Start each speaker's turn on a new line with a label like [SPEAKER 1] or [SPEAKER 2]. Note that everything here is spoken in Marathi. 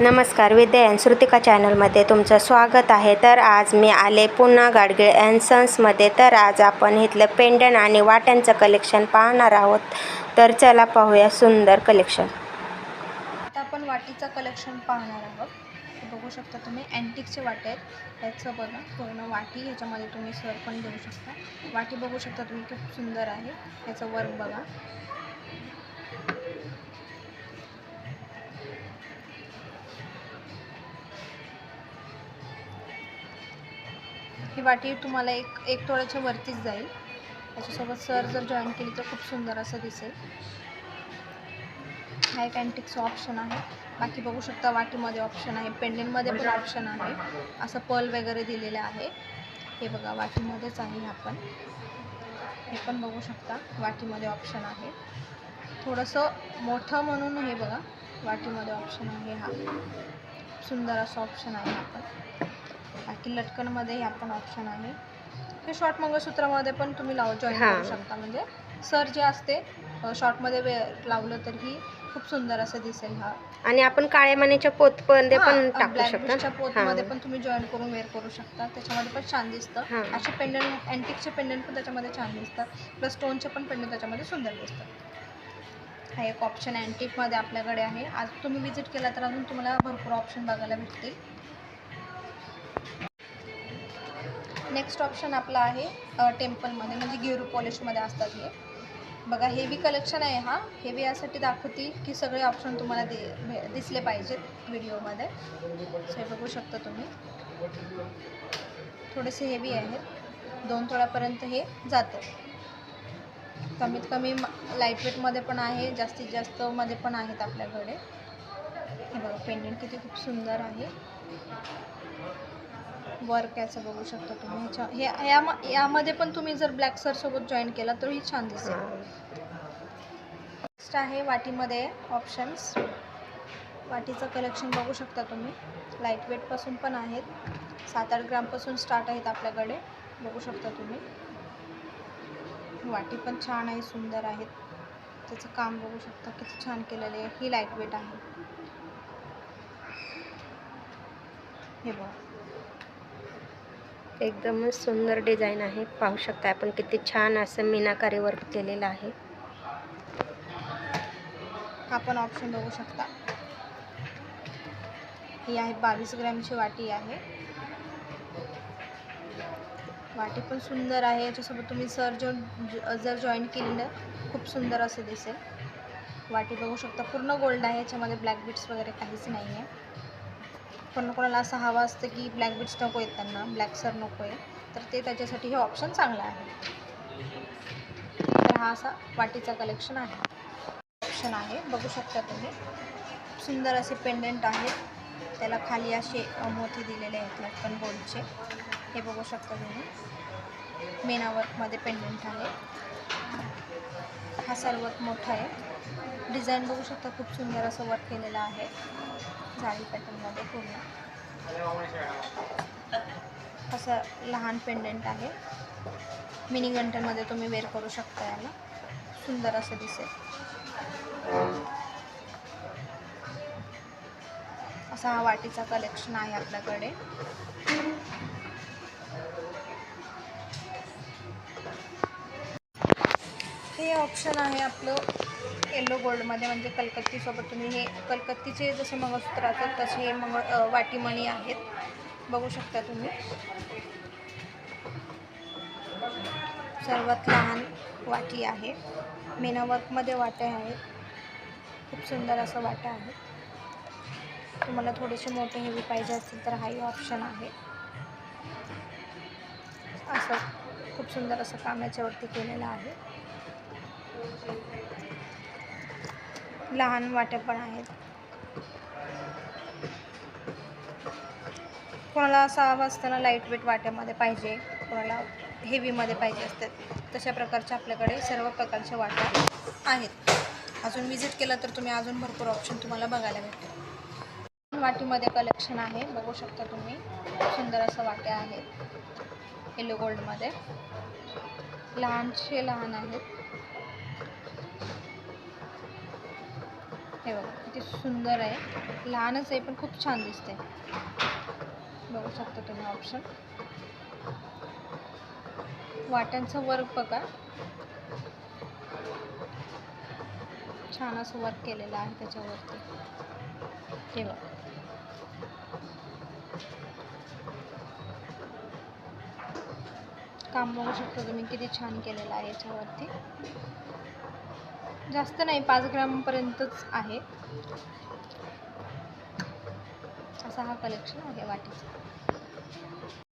[SPEAKER 1] नमस्कार विद्या अँड श्रुतिका चॅनलमध्ये तुमचं स्वागत आहे. तर आज मी आले पुन्हा गाडगीळ अँड सन्समध्ये तर आज आपण इथलं पेंडन आणि वाट्यांचं कलेक्शन पाहणार आहोत. तर चला पाहूया सुंदर कलेक्शन.
[SPEAKER 2] आता आपण वाटीचं कलेक्शन पाहणार आहोत. बघू शकता तुम्ही अँटिकचे वाटे आहेत. त्याचं बघा पूर्ण वाटी ह्याच्यामध्ये तुम्ही सर पण देऊ शकता. वाटी बघू शकता तुम्ही खूप सुंदर आहे. याचं वर्क बघा. ही वाटी तुम्हाला एक एक तोळ्याच्या वरतीच जाईल. त्याच्यासोबत सर जर जॉईन केली तर खूप सुंदर असं दिसेल. हा एक अँटिकचा ऑप्शन आहे. बाकी बघू शकता वाटीमध्ये ऑप्शन आहे पेंडेंटमध्ये पण ऑप्शन आहे. असं पल वगैरे दिलेलं आहे. हे बघा वाटीमध्येच आहे हा पण. हे पण बघू शकता वाटीमध्ये ऑप्शन आहे. थोडंसं मोठं म्हणून हे बघा वाटीमध्ये ऑप्शन आहे हा. सुंदर असं ऑप्शन आहे आपण पण. बाकी लटकनमध्ये हा पण ऑप्शन आहे. हे शॉर्ट मंगळसूत्रामध्ये पण तुम्ही लाव जॉईन
[SPEAKER 1] हां.
[SPEAKER 2] करू शकता. म्हणजे सर जे असते शॉर्टमध्ये वे लावलं तरीही खूप सुंदर असं दिसेल हा.
[SPEAKER 1] आणि आपण काळ्या मनीच्या पोतमध्ये पण
[SPEAKER 2] हां,
[SPEAKER 1] टाकू शकतो.
[SPEAKER 2] पोतमध्ये
[SPEAKER 1] हां.
[SPEAKER 2] पण तुम्ही जॉईन करून वेअर करू शकता. त्याच्यामध्ये पण छान दिसतं.
[SPEAKER 1] हां.
[SPEAKER 2] असे पेंडंट अँटिकचे पेंडंट पण त्याच्यामध्ये छान दिसतात. प्लस स्टोनचे पण पेंडंट त्याच्यामध्ये सुंदर दिसतात. हा एक ऑप्शन अँटिकमध्ये आपल्याकडे आहे. आज तुम्ही विजिट केला तर अजून तुम्हाला भरपूर ऑप्शन बघायला भेटतील. नेक्स्ट ऑप्शन आपला आहे टेम्पलमध्ये म्हणजे गिरू पॉलिशमध्ये असतात हे. बघा हेवी कलेक्शन आहे हा. हेवी यासाठी दाखवते की सगळे ऑप्शन तुम्हाला दे दिसले पाहिजेत व्हिडिओमध्ये हे बघू शकता तुम्ही. थोडेसे हेवी आहेत. दोन तोळ्यापर्यंत हे जातं. कमीत कमी लाइट वेटमध्ये पण आहे जास्तीत जास्त मध्ये पण आहेत आपल्याकडे. हे बघा पेंडंट किती खूप सुंदर आहे. वर्क याचं बघू शकता तुम्ही. ह्याच्या हे या यामध्ये पण तुम्ही जर ब्लॅक सरसोबत जॉईन केला तरीही छान दिसेल. नेक्स्ट आहे वाटीमध्ये ऑप्शन्स वाटीचं कलेक्शन बघू शकता तुम्ही. लाइट वेटपासून पण आहेत. सात आठ ग्रामपासून स्टार्ट आहेत आपल्याकडे. बघू शकता तुम्ही. वाटी पण छान आहे सुंदर आहेत. त्याचं काम बघू शकता किती छान केलेलं आहे. ही लाइट वेट आहे. हे बघा.
[SPEAKER 1] एकदमच सुंदर डिझाईन आहे. पाहू शकता आपण किती छान असं मीनाकारी वर्क केलेलं आहे.
[SPEAKER 2] हा ऑप्शन बघू शकता. ही आहे बावीस ग्रॅमची वाटी आहे. वाटी पण सुंदर आहे. याच्यासोबत तुम्ही सर जो जर जॉईन केली ना खूप सुंदर असं दिसेल. वाटी बघू शकता. पूर्ण गोल्ड आहे. याच्यामध्ये ब्लॅक बीट्स वगैरे काहीच नाही आहे पण कोणाला असं हवं असतं की ब्लॅक बीट्स नको आहेत त्यांना ब्लॅक सर नको आहे तर ते त्याच्यासाठी हे ऑप्शन चांगलं आहे. तर हा असा वाटीचा कलेक्शन आहे. ऑप्शन आहे. बघू शकता तुम्ही. सुंदर असे पेंडंट आहेत. त्याला खाली असे मोती दिलेले आहेत लटकन गोल्डचे हे बघू शकता तुम्ही. मेना वर्कमध्ये पेंडंट आहे. हा सर्वात मोठा आहे. डिझाईन बघू शकता खूप सुंदर असं वर्क केलेलं आहे. जाळी पॅटर्नमध्ये पूर्ण. असं लहान पेंडंट आहे. मिनी गंटनमध्ये तुम्ही वेअर करू शकता याला. सुंदर असं दिसेल. असा हा वाटीचा कलेक्शन आहे आपल्याकडे. हे ऑप्शन आहे आपलं येलो गोल्डमध्ये म्हणजे कलकत्तीसोबत तुम्ही हे कलकत्तीचे जसे मंगळसूत्र असतात तसे हे मंगळ वाटीमणी आहेत. बघू शकता तुम्ही. सर्वात लहान वाटी आहे. मेना वर्कमध्ये वाट्या आहेत खूप सुंदर असं वाटा आहे. तुम्हाला थोडेसे मोठे हेवी पाहिजे असतील तर हाही ऑप्शन आहे. असं खूप सुंदर असं काम याच्यावरती केलेलं आहे. लहान वाट्या पण आहेत. कोणाला सहा वाजताना लाइट वेट वाट्यामध्ये पाहिजे कोणाला हेवीमध्ये पाहिजे असतात तशा प्रकारच्या आपल्याकडे सर्व प्रकारच्या वाट्या आहेत. अजून विजिट केलं तर तुम्ही अजून भरपूर ऑप्शन तुम्हाला बघायला भेटेल वाटीमध्ये कलेक्शन आहे बघू शकता तुम्ही. सुंदर असं वाट्या आहेत. येलो गोल्डमध्ये लहानशे लहान आहेत. हे बघा किती सुंदर आहे. लहानच आहे पण खूप छान दिसते बघू शकता तुम्ही ऑप्शन वाट्यांचं वर्क बघा. छान असं वर्क केलेलं आहे त्याच्यावरती. हे बघा. काम बघू शकता तुम्ही किती छान केलेलं आहे याच्यावरती. जास्त नाही पाच ग्रामपर्यंतच आहे. असा हा कलेक्शन आहे वाटीचा.